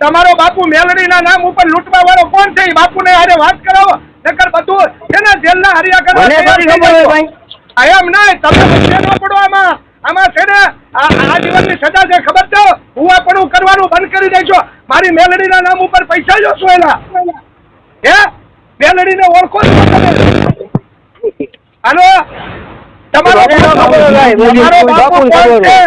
તમારો બાપુ મેલડીના નામ ઉપર લૂંટવા વાળો કોણ છે? એ બાપુને હારે વાત કરાવો. નકર બધું છે ને જેલના હરિયા કરવા. આ એમ નહીં તમે વચ્ચે ન પડો આમાં? આમાં છે ને આ આજીવનની સજા છે ખબર છે? હુવાપણું કરવાનું બંધ કરી દેજો. મારી મેલડીના નામ ઉપર પૈસા જોશો એના? હે? મેલડીને ઓળખો. હાલો? તમારો તમારો બાપુ કોણ છે?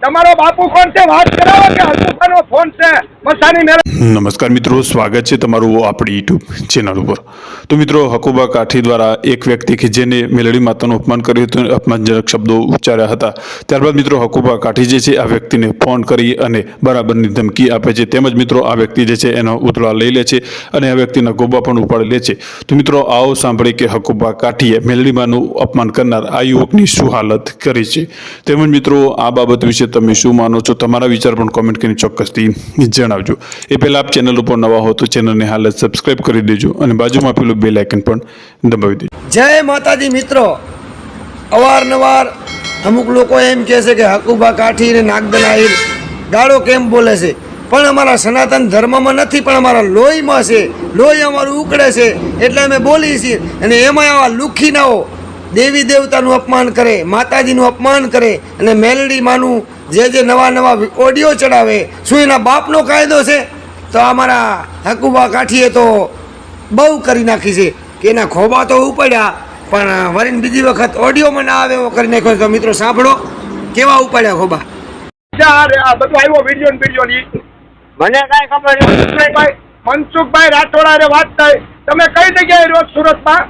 તમારો બાપુ કોણ છે? વાત કરાવો કે હસમુખાનો ફોન છે? નમસ્કાર મિત્રો, સ્વાગત છે તમારું આપણી યુટ્યુબ ચેનલ ઉપર. તો મિત્રો, હકુબા કાઠી દ્વારા એક વ્યક્તિ કે જેને મેલડી માતાનું અપમાન કર્યું હતું અપમાનજનક શબ્દો ઉચ્ચાર્યા હતા. ત્યારબાદ મિત્રો, હકુબા કાઠી જે છે, આ વ્યક્તિને ફોન કરી અને બરાબરની ધમકી આપે છે. તેમજ મિત્રો, આ વ્યક્તિ જે છે, એનો ઉતળા લઈ લે છે અને આ વ્યક્તિના ગોબા પણ ઉપાડી લે છે. તો મિત્રો, આવો સાંભળી કે હકુબા કાઠીએ મેલડીમાનું અપમાન કરનાર આ યુવકની શું હાલત કરી છે? તેમજ મિત્રો, આ બાબત વિશે તમે શું માનો છો? તમારા વિચાર પણ કોમેન્ટ કરીને ચોક્કસથી જણાવજો એ પહેલાં આપ ચેનલ ઉપર નવા હો તો ચેનલને હાલ જ સબસ્ક્રાઇબ કરી દેજો અને બાજુમાં પેલું બેલ આઇકન પણ દબાવી દેજો. જય માતાજી મિત્રો. અવારનવાર અમુક લોકો એમ કહે છે કે હકુબા કાઠી ને નાગદન આહિર ગાળો કેમ બોલે છે? પણ અમારા સનાતન ધર્મમાં નથી, પણ અમારા લોહીમાં છે. લોહી અમારું ઉકળે છે. એટલે અમે બોલીએ છીએ. અને એમાં આવા લુખીનાઓ દેવી દેવતાનું અપમાન કરે, માતાજીનું અપમાન કરે અને મેલડી માનું જે જે નવા નવા ઓડિયો ચડાવે શું એના બાપનો કાયદો છે? તો અમારા હકુબા કાઠીએ તો બહુ કરી નાખી છે કે એના ખોબા તો ઉપાડ્યા પણ વરીને બીજી વખત ઓડિયોમાં ના આવે એવો કરી નાખ્યો તો મિત્રો સાંભળો કેવા ઉપાડ્યા ખોબા? ચાર આ બધું આવ્યો વીડિયો ને મને કાંઈ ખબર મનસુખભાઈ મનસુખભાઈ રાઠોડ વાત થાય. તમે કઈ જગ્યાએ રોજ સુરતમાં?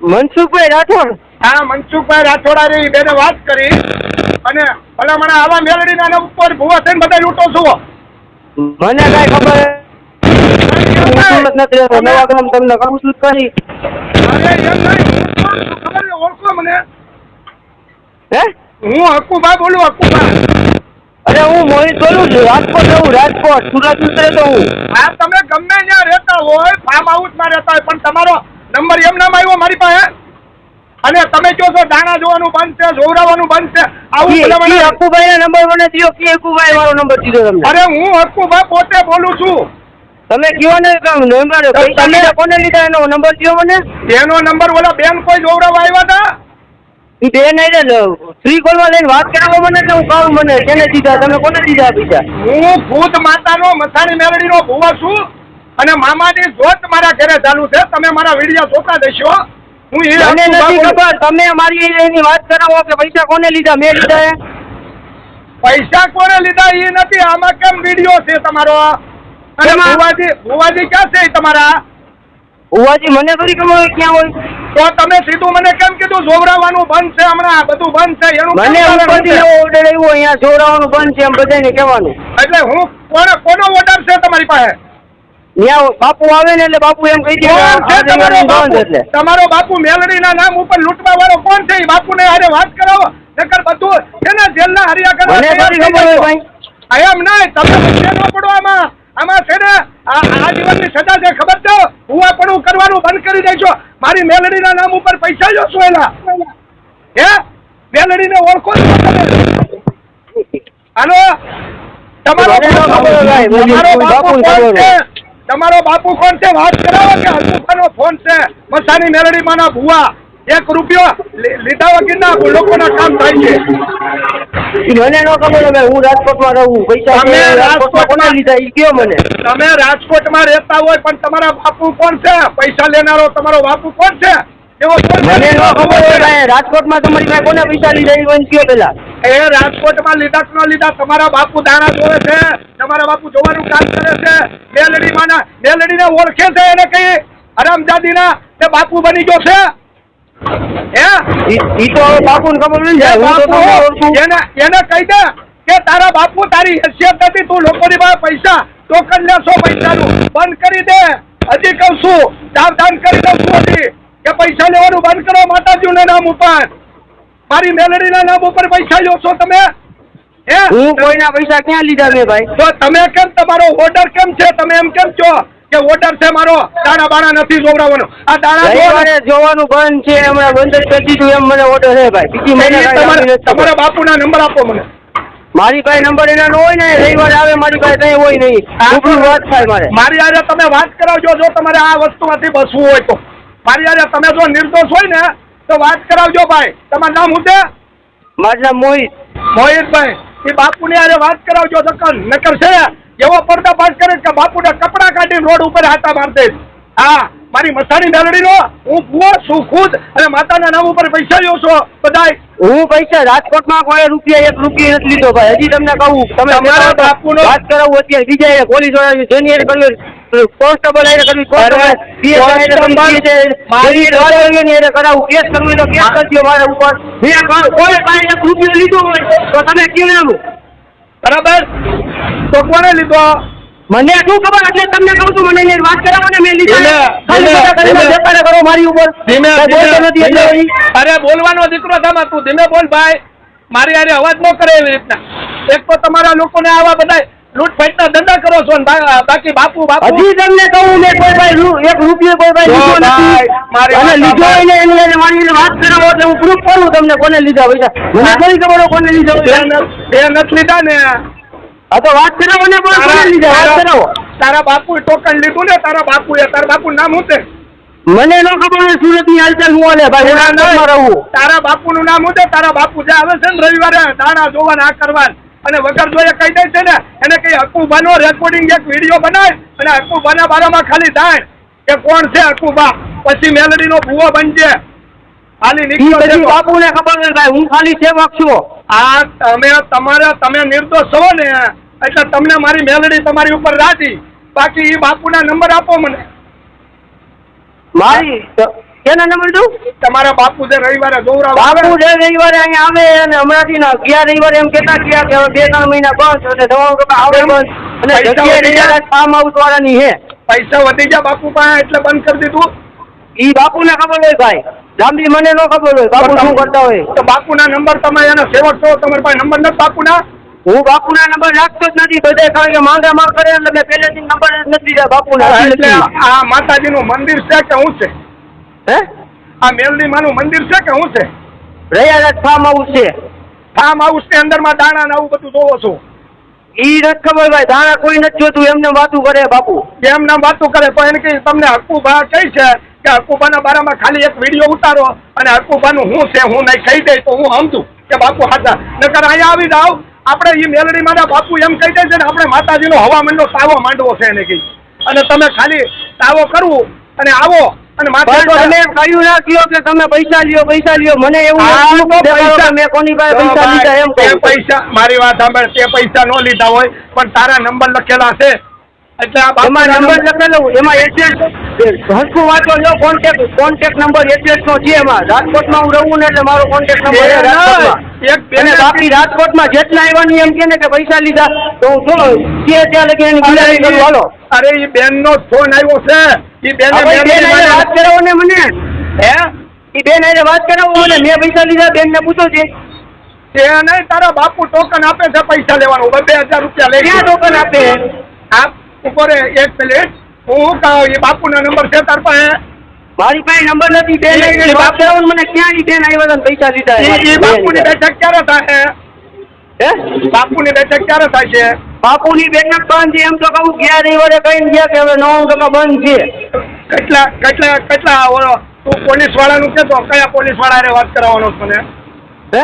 મનસુખભાઈ રાઠોડ? હા મનસુખભાઈ રાઠોડ હારે બેને વાત કરી અને ભલામણ આવા મેળવી નામ ઉપર ભૂવા થઈને બધા લૂંટો છો. મને કઈ ખબર તમને કહું છું કરી? ઓળખો મને. હે? હું હકુબા બોલું હકુબા અરે હું મોહિત બોલું છું. રાજકોટ રહું રાજકોટ. સુરત રહેતો હું. હા તમે ગમે ત્યાં રહેતા હોય ફાર્મ હાઉસમાં રહેતા હોય પણ તમારો નંબર એમ નામ આવ્યો મારી પાસે. અને તમે કહો છો દાણા જોવાનું બંધ છે જોવડાવવાનું બંધ છે આવું કી નંબર મને દીધો કે હક્કુભાઈ મારો નંબર દીધો તમને? અરે હું હક્કુભાઈ પોતે બોલું છું. તમે કયો ને કામ નંબર તમે- કોને લીધા એનો નંબર દિયો મને? એનો નંબર ઓલા બેન કોઈ જોવડાવવા આવ્યા હતા? ઈ બેન આઈને ફ્રી કોલમાં લઈને વાત કરાવો મને એટલે હું કહું મને કેને દીધા તમે કોને દીધા બીજા? હું ભૂત માતાનો મસાણી મેલડીનો ભુવા છું અને મામાની જોત મારા ઘરે ચાલુ છે તમે મારા વીડિયો જોતા જશો હું એ મને નથી ખબર. તમે મારી એની વાત કરાવો કે પૈસા કોને લીધા? મેં લીધા પૈસા કોને લીધા એ નથી. આમાં કેમ વીડિયો છે તમારો? અને ભુવાજી ભુવાજી ક્યાં છે તમારા? ભુવાજી મને થોડી ખબર ક્યાં હોય. તો તમે સીધું મને કેમ કીધું? જોવરાવાનું બંધ છે હમણાં. બધું બંધ છે. એનું મને ઉપરથી એવો ઓર્ડર આવ્યો અહીંયા જોડાવાનું બંધ છે એમ બધાને કહેવાનું. એટલે હું કોને કોનો ઓર્ડર છે તમારી પાસે? બાપુ આવે ને એટલે બાપુ એમ કહી દે કે કોણ છે આ તમારો બાપુ? મેલડી મેલડીના નામ ઉપર લૂંટવા વાળો કોણ છે? બાપુ ને હારે વાત કરાવો. નકર બધું છે ને હરિયા કરવા મને તૈયાર થોડી થઈ ખબર હોય જજો. ભાઈ. આ એમ નહીં તમે વચ્ચે ન પડો આમાં. આમાં છે ને આ આજીવનની સજા છે ખબર છે? હુવાપણું કરવાનું બંધ કરી દેજો. મારી મેલડીના નામ ઉપર પૈસા જોશો એના હે? મેલડીને ઓળખો જ તમે? હાલો? તમારો ન બાપુ કોણ છે હોય. તમારો બાપુ કોણ છે? વાત કરાવો કે હસમુખાનો ફોન છે? મસાની મેલડીમાંના ભુવા. એક રૂપિયો લીધા વગરના લોકોના કામ થાય છે. મને ન ખબર ભાઈ હું રાજકોટમાં રહું. પૈસા તમે રાજકોટમાં લીધા? એ કયો મને? તમે રાજકોટમાં રહેતા હોય પણ તમારા બાપુ કોણ છે? પૈસા લેનારો તમારો બાપુ કોણ છે? એવો મને ન ખબર હોય રાજકોટમાં તમારી પાસે કોને પૈસા લીધા? એ કયો પેલા? એ રાજકોટમાં લીધા ન લીધા તમારા બાપુ દાણા જોવે છે તમારા બાપુ જોવાનું કામ કરે છે મેલડી માના મેલડીને ઓળખે છે એને કઈ? હરામજાદીના તે બાપુ બની ગયો છે? હે? ઈ તો બાપુ ખબર નથી જાય એને એને કહી દે કે તારા બાપુ તારી હેસિયત નથી તું લોકોની પાસે પૈસા ટોકન લેશો પૈસાનું. બંધ કરી દે. હજી કહું છું સાવધાન કરી દઉં છું હજી. કે પૈસા લેવાનું બંધ કરો માતાજીના નામ ઉપર. મારી મેલડીના નામ ઉપર પૈસા લો છો તમે? હે? હું કોઈના પૈસા ક્યાં લીધા મેં ભાઈ? તો તમે કેમ તમારો ઓર્ડર કેમ છે? તમે એમ કેમ છો કે ઓર્ડર છે મારો? દાણા બાણા નથી જોવડાવવાનો. આ દાણા જોવાનું બંધ છે હમણાં બંધ કરી દીધું એમ મને ઓર્ડર છે ભાઈ. બીજી મને તમારા બાપુ ના બાપુના નંબર આપો મને. મારી પાસે નંબર એના નો હોય ને રવિવાર આવે મારી પાસે કઈ હોય નહીં. રૂબરૂ વાત થાય મારે. મારી આજે તમે વાત કરાવજો જો તમારે આ વસ્તુમાંથી બસવું હોય તો. મારી આજે તમે જો નિર્દોષ હોય ને તો વાત કરાવજો ભાઈ. તમારું નામ શું છે? મારું નામ મોહિત. મોહિતભાઈ એ બાપુની હારે વાત કરાવજો નકર નકર છે એવો પર્દાફાશ કરે કે બાપુને કપડા કાઢીને રોડ ઉપર હાથા માર દે હા મારી મસાણી મેલડીનો હું ભૂવો છું ખુદ. અને માતાના નામ ઉપર પૈસા લ્યો છો બધાય. હું પૈસા રાજકોટમાં કોઈ રૂપિયા એક રૂપિયા નથી લીધો ભાઈ. હજી તમને કહું તમે બાપુનો- વાત કરાવું અત્યારે. બીજા એ પોલીસવાળા જેની કરવી કોન્સ્ટેબલ આઈને કરવી કોન્સ્ટેબલ અરે, PSI હારે કરવી, કોન્સ્ટેબલ, PSI મારી જેની દ્વારકાની હારે કરાવું કેસ કરવું તો કેસ કરજો મારા ઉપર. મેં કોઈ- કોઈ પાસે રૂપિયો લીધો હોય તો તમે કેમ આવું બરાબર? તો કોને લીધો? મને શું ખબર? એટલે તમને કહું છું મને વાત કરાવો ને મેં લીધા. કરો મારી ઉપર. અરે બોલવાનો દીકરો તમે તું. ધીમે બોલ ભાઈ. મારી હારે અવાજ ન કરે એવી રીતના. એક તો તમારા લોકોને આવા બધા લૂંટફાટના ધંધા કરો છો બાકી બાપુ બાપુ. હજી તમને કહું મેં કોઈ ભાઈ એક રૂપિયો કોઈ ભાઈ લીધો નથી. અને લીધો એને ને એની મારી વાત કરાવો એટલે હું પ્રૂફ કરું તમને કોને લીધા પૈસા. મને થોડી ખબર કોને લીધા બે. ન- નથી લીધા ને. હા તો વાત કરાવો ને પણ કોને લીધા? વાત તારા- કરાવો. તારા બાપુ ટોકન લીધું ને તારા બાપુ એ તારા બાપુ નામ હું મને ન ખબર હોય સુરતની હાલચાલ હું હાલે ભાઈ તારા બાપુ નું. નામ હું તારા બાપુ જે આવે છે ને રવિવારે દાણા જોવાના આ કરવા અને વગર જોઈએ કહી દે છે ને એને કઈ હકુબાનો રેકોર્ડિંગ એક વીડિયો બનાય અને હકુબાના બારામાં ખાલી થાય કે કોણ છે હકુબા પછી મેલડીનો ભૂવો બનજે. ખાલી નીકળ્યો બાપુને ખબર ભાઈ હું ખાલી સેવક છું. આ તમે તમારે તમે નિર્દોષ છો ને એટલે તમને મારી મેલડી તમારી ઉપર રાજી. બાકી એ બાપુના નંબર આપો મને. મારી? કેના નંબર દઉં તમારા બાપુ જે રવિવારે જોવરાવ બાપુ જે રવિવારે અહીંયા આવે અને હમણાંથી ના રવિવારે એમ કહેતા ગયા કે બે ત્રણ મહિના બંધ અને નવા રૂપિયા આવે બંધ. અને જગ્યાએ વધી ગયા? રજા ફાર્મ હાઉસ વાળાની હે. પૈસા વધી ગયા બાપુ પાસે એટલે બંધ કરી દીધું? ઈ બાપુને ખબર હોય ભાઈ. લાંબી મને ન ખબર હોય. બાપુ શું કરતા હોય? તો બાપુના નંબર તમે એના સેવક છો તમારી પાસે નંબર નથી બાપુના? હું બાપુના નંબર રાખતો જ નથી. બધા કારણ કે માંગા માંગ કરે એટલે મેં પહેલેથી નંબર જ નથી દીધા બાપુના. એટલે આ માતાજીનું મંદિર છે કે શું છે? હે? આ મેલડી માનું મંદિર છે કે શું છે? રૈયારાજ ફાર્મ હાઉસ છે. ફાર્મ હાઉસની અંદરમાં દાણા ને આવું બધું જોવો છો? ઈ નથી ખબર ભાઈ દાણા કોઈ નથી જોતું એમને વાતું કરે બાપુ. એમને વાતો કરે તો એને કઈ તમને હકુબા કઈ છે કે હકુબાના બારામાં ખાલી એક વીડિયો ઉતારો અને હકુબાનું હું છે હું નહીં કહી દઈ તો હું સમજું કે બાપુ હાથા નકર અહીંયા આવી જાવ આપણે એ મેલડી માના બાપુ એમ કહી દે છે ને આપણે માતાજીનો હવામાનનો સાવો માંડવો છે એને કઈ અને તમે ખાલી તાવો કરવું અને આવો. પણ તમે કહ્યું ના કયો કે તમે પૈસા લ્યો પૈસા લ્યો. મને એવું પૈસા- મેં કોની પાસે પૈસા લીધા એમ તે પૈસા મારી વાત સાંભળ તે પૈસા ન લીધા હોય પણ તારા નંબર લખેલા છે. એટલે આ એમાં નંબર લખેલો એમાં એડ્રેસ હસકું વાંચો લો કોન્ટેક્ટ કોન્ટેક્ટ નંબર એડ્રેસ નો છે એમાં. રાજકોટમાં હું રહું ને એટલે મારો કોન્ટેક્ટ નંબર અને બાકી રાજકોટમાં જેટલા આવ્યા એમ કે ને કે પૈસા લીધા તો હું કે ત્યાં લગી એની કરું? હાલો. અરે એ બેન નો ફોન આવ્યો છે. એ બેન વાત કરાવો ને મને. હે? ઈ બેન હારે વાત કરાવો મને મેં પૈસા લીધા બેન ને પૂછો છે. તે તારા બાપુ ટોકન આપે છે પૈસા લેવાનું. બે હજાર રૂપિયા લઈ ક્યાં ટોકન આપે? આપ ઉપર એક મિનિટ હું કહું એ બાપુના નંબર છે તાર પાસે? મારી પાસે નંબર નથી બેન વાત કરાવો મને. ક્યાં બેન આવ્યા હતા પૈસા લીધા? એ બાપુની બેઠક ક્યારે થાય? હે? બાપુની બેઠક ક્યારે થાય છે? બાપુની બેઠક બંધ છે એમ તો કહું ગયા રવિવારે કહીને ગયા કે હવે નવ ટકા બંધ છે. કેટલા કેટલા કેટલા ઓલો તું પોલીસ વાળાનું કેતો કયા પોલીસવાળા વાત કરાવવાનો મને હે?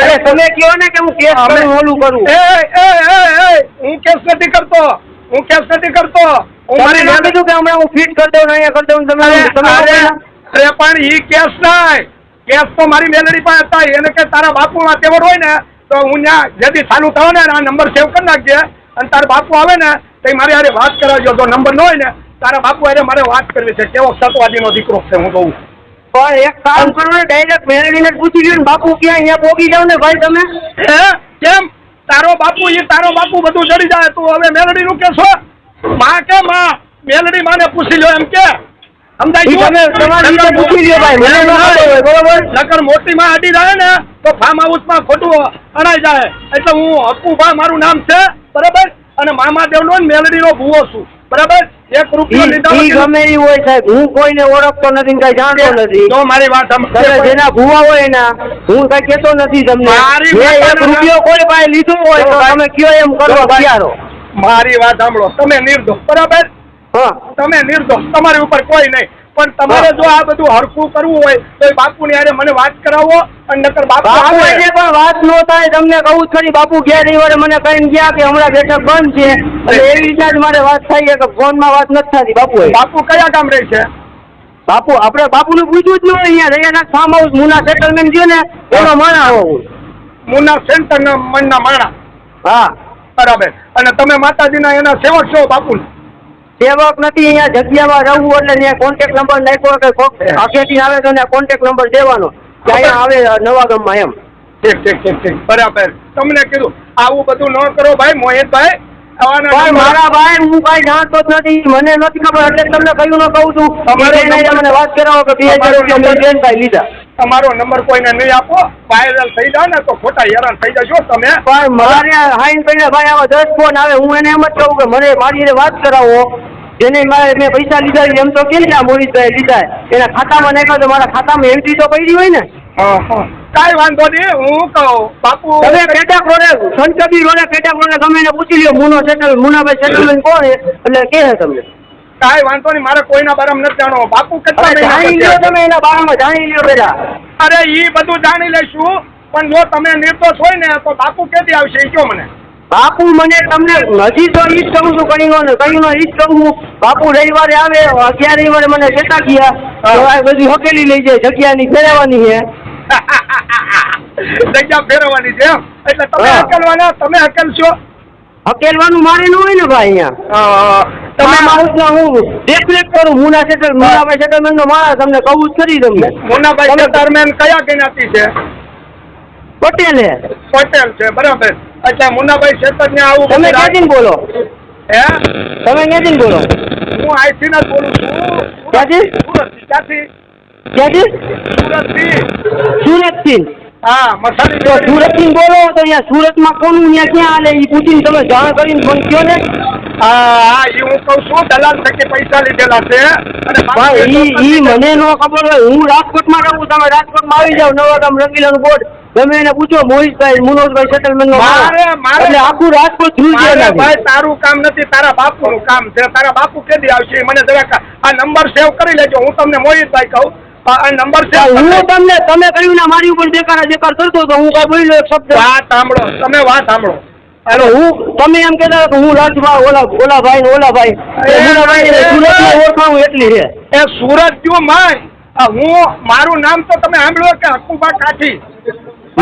અરે તમે કહો ને કે હું કેસ કરું ઓલું કરું. એ એ એ એ હું કેસ નથી કરતો હું કેસ નથી કરતો. હું મારી ના કીધું કે હમણાં હું ફિટ કરી દઉં અહીંયા કરી દઉં ને તમે અરે અરે પણ ઈ કેસ નાય કેસ તો મારી મેલડી પાસે હતા એને કે તારા બાપુ માં તેવડ હોય ને તો હું ત્યાં જેથી ચાલુ થયો ને આ નંબર સેવ કરી નાખજે. અને તારા બાપુ આવે ને તો મારી હારે વાત કરાવજો. જો નંબર ન હોય ને તારા બાપુ હારે મારે વાત કરવી છે. કેવો સતવાદીનો દીકરો છે હું કહું પણ એક કામ કરો ને ડાયરેક્ટ મેળવીને પૂછી લ્યો ને બાપુ ક્યાં અહીંયા પોગી જાવ ને ભાઈ તમે? હે કેમ? તારો બાપુ એ તારો બાપુ બધું જડી જાય. તું હવે મેલડી નું કેશો માં કે માં? મેલડી માને પૂછી લો એમ કે. સમજાય પૂછી લ્યો ભાઈ. બરોબર? નકર મોટી માં અડી જાય ને તો ફાર્મ હાઉસમાં ખોટું અડાઈ જાય. એટલે હું હકુભા મારું નામ છે બરાબર? અને મામા દેવનો ને મેલડી નો ભૂવો છું. બરાબર? એક રૂપિયો લીધા ગમે ઈ હોય સાહેબ. હું કોઈને ઓળખતો નથી કઈ જાણતો નથી. જો મારી વાત તમે. જેના ભૂવા હોય એના હું કઈ કેતો નથી તમને. મારી એક રૂપિયો કોઈ પાસે લીધો હોય તો તમે કયો એમ કરો જો મારી વાત સાંભળો. તમે નિર્દોષ બરાબર? હા. તમે નિર્દોષ. તમારી ઉપર કોઈ નહીં. પણ તમારે જો આ બધું હરખું કરવું હોય તો એ બાપુની હારે મને વાત કરાવો અને નકર બાપુ બાપુ પણ વાત નો થાય તમને કહું ખરી બાપુ ગયા રવિવારે મને કહીને ગયા કે હમણાં બેઠક બંધ છે. એટલે એવી રીતે જ મારે વાત થઈ છે કે ફોનમાં વાત નથી થતી બાપુ બાપુ કયા કામ રહે છે? બાપુ આપણે બાપુને પૂછ્યું જ ન હોય અહીંયા રૈયાનાથ ફાર્મ હાઉસ મુના સેટલમેન્ટ છે ને એનો માણા હોવું મુના સેન્ટર ના મનના માણા. હા. બરાબર. અને તમે માતાજીના એના સેવક છો બાપુ સેવક નથી અહીંયા જગ્યામાં રહું એટલે ત્યાં કોન્ટેક્ટ નંબર નાખ્યો કે કોક આગેથી આવે તો કોન્ટેક્ટ નંબર દેવાનો. કે અહીંયા આવે નવા ગામમાં એમ. ઠીક ઠીક ઠીક ઠીક. બરાબર. તમને કીધું આવું બધું ન કરો ભાઈ મોહિતભાઈ પણ મારા ભાઈ હું કાંઈ જાણતો જ નથી. મને નથી ખબર એટલે તમને કહ્યું ન કહું છું. તમારો મને વાત કરાવો કે બે હજાર રૂપિયા મેં બેનભાઈ લીધા. તમારો નંબર કોઈને નહીં આપો. વાયરલ થઈ જાવ ને તો ખોટા હેરાન થઈ જશો તમે. પણ મારે હાઈન કરીને ભાઈ આવા દસ ફોન આવે. હું એને એમ જ કહું કે મને મારી વાત કરાવો. જેને મારે મેં પૈસા લીધા એમ તો કે મોહિતભાઈ લીધા. એના ખાતામાં નાખ્યા તો મારા ખાતામાં એન્ટ્રી તો પડી હોય ને? હા, હા. કાંઈ વાંધો નહીં હું કહું બાપુ. તમે રોડે સંતકબીર રોડે રોડે ગમે એને પૂછી લ્યો મુનો સેટલ મુનાભાઈ સેટલમેન્ટ કોણ એટલે કે છે તમને? કાંઈ વાંધો નહીં મારે કોઈના બારામાં નથી જાણવો. બાપુ કેટલા જાણી લ્યો તમે એના બારામાં જાણી લ્યો પેલા. અરે ઈ બધું જાણી લઈશું પણ જો તમે નિર્દોષ હોય ને તો બાપુ કેદી આવશે? ઈ કયો મને? બાપુ મને તમને હજી તો ઈ જ કહું છું કઈ ને કઈ નો ઈ જ કહું બાપુ રવિવારે આવે અગિયાર રવિવારે મને ચેતા ગયા બધી હકેલી લઈ જાય જગ્યાની ફેરવવાની છે. જગ્યા ફેરવવાની છે એટલે તમે હકેલવાના તમે હકેલશો હકેલવાનું મારે ન હોય ને ભાઈ અહીંયા. તમે તમે માણસના હું દેખરેખ કરું મુના સેટલ મુનાભાઈ સેટલમેન્ટ નો માણસ તમને કહું જ ખરી તમને. મુન્નાભાઈ તમે- કયા જ્ઞાતિ છે? પટેલે. પટેલ છે બરાબર. એટલે મુન્નાભાઈ શેતર ને આવું તમે ક્યાંથી બોલો? હે? તમે ક્યાંથી બોલો? હું આઈથી જ બોલું છું. ક્યાંથી? ક્યાંથી? ક્યાંથી? સુરતથી. સુરત હા મસાલી તો સુરત બોલો તો અહીંયા સુરતમાં કોનું અહીંયા ક્યાં હાલે? એ પૂછીને તમે જાણ કરીને ફોન કહો ને? હા હા હું કહું છું દલાલ થકી પૈસા લીધેલા છે. ઈ ઈ મને નો ખબર હોય હું રાજકોટમાં રહું તમે રાજકોટમાં આવી જાવ નવા ગામ રંગીલાનું બોર્ડ. તમે એને પૂછો મોહિતભાઈ મુનોજભાઈ સેટલમેન્ટ નો મારે- મારે- આખું રાજકોટ ધ્રુજ ભાઈ તારું કામ નથી તારા બાપુનું કામ છે. તારા બાપુ કેદી આવશે? મને જરાક આ નંબર સેવ કરી લેજો. હું તમને મોહિતભાઈ કહું. નંબર છે હું તમને તમે કહ્યું ને મારી ઉપર દેખાડા બેકાર કરતો તો હું કઈ બોલ્યો એક શબ્દ. વાત સાંભળો તમે વાત સાંભળો. અરે હું તમે એમ કહેતા હતા કે હું રાજભા ઓલા ઓલા ભાઈ ને ઓલા ભાઈ એ સુરતમાં ઓળખાણું એટલી છે. એ સુરત જો માય? હું મારું નામ તો તમે સાંભળ્યો કે હકુબા કાઠી?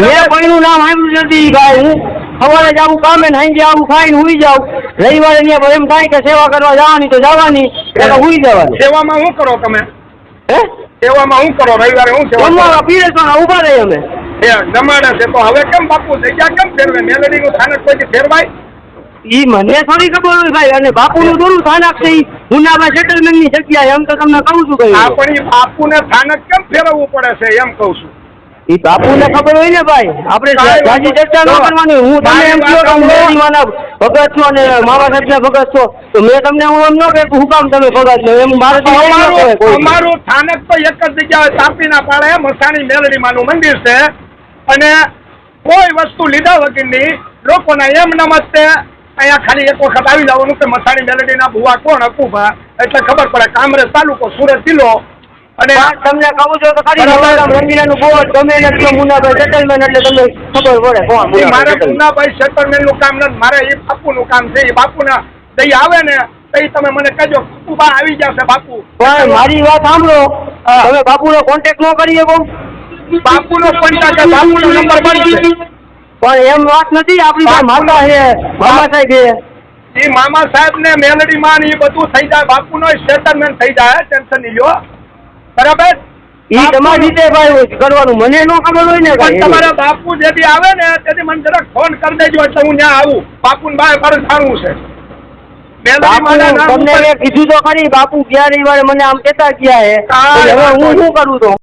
મેં કોઈનું નામ સાંભળ્યું નથી ભાઈ. હું સવારે જ આવું કામે ને સાંજે આવું ખાઈને હુઈ જાઉં. રવિવારે ત્યાં એમ થાય કે સેવા કરવા જવાની તો જવાની એટલે હુઈ જવાની. સેવામાં શું કરો તમે? હે? સેવામાં હું કરો? રવિવારે હું સેવા જમવા પીએ તો ઊભા રહી અમે. એ જમાડા છે. તો હવે કેમ બાપુ જગ્યા કેમ ફેરવે? મેલેડીનું સ્થાનક પછી ફેરવાય? ઈ મને થોડી ખબર હોય ભાઈ અને બાપુનું થોડું સ્થાનક છે ઉનામાં સેટલમેન્ટની જગ્યા એમ તો તમને કહું છું આ પણ ઈ બાપુને સ્થાનક કેમ ફેરવવું પડે છે એમ કહું છું. ઈ બાપુને ખબર હોય ને ભાઈ આપણે ચર્ચા ન કરવાની હું તમને એમ કહ્યું કે હું મેરડીમાંના ભગત છું અને મામા સાહેબના ભગત છો તો મેં તમને હું એમ ન કહે કે હું કામ તમે ભગત છો એમ મારે ન અમારું સ્થાનક તો એક જ જગ્યાએ તાપીના પાડે મસાણી મેલડીમાંનું મંદિર છે. અને કોઈ વસ્તુ લીધા વગરની લોકોના એમ નમસ્તે અહીંયા ખાલી એક વખત આવી જવાનું કે મસાણી મેલડીના ભુવા કોણ હકુભા? એટલે ખબર પડે કામરેજ તાલુકો સુરત જિલ્લો અને તમને કહું છું તો ખાલી રંગીલાનું બોર્ડ તમે નથી મુનાભાઈ સેટલમેન્ટ એટલે તમને ખબર પડે કોણ ઈ મુન્નાભાઈ મારે settlement. પૂનાભાઈ સેટલમેન્ટનું કામ નથી મારે એ બાપુનું કામ છે એ બાપુના દઈ આવે ને તમે મને કહેજો બાપુ આવી જશે બાપુ. પણ મારી વાત સાંભળો. તમે બાપુનો કોન્ટેક્ટ ન કરી શકો. બાપુનો છે, બાપુનો નંબર બંધ છે પણ એમ વાત નથી આપણી પાસે છે મામા સાહેબ એ મામા સાહેબ ને મેલડી માં એ બધું થઈ જાય બાપુ નો સેટલમેન્ટ થઈ જાય ટેન્શન નહીં લ્યો. બરાબર? ઈ તમારી રીતે ભાઈ કરવાનું મને નો ખબર હોય ને પણ. તમારા બાપુ જેથી આવે ને તેથી મને જરાક ફોન કરી દેજો એટલે હું ત્યાં આવું. બાપુ ને બાય મારે જાણવું છે તમને કીધું તો ખરી બાપુ ગયા રવિવારે મને આમ કેતા ગયા હે? હવે હું શું કરું તો?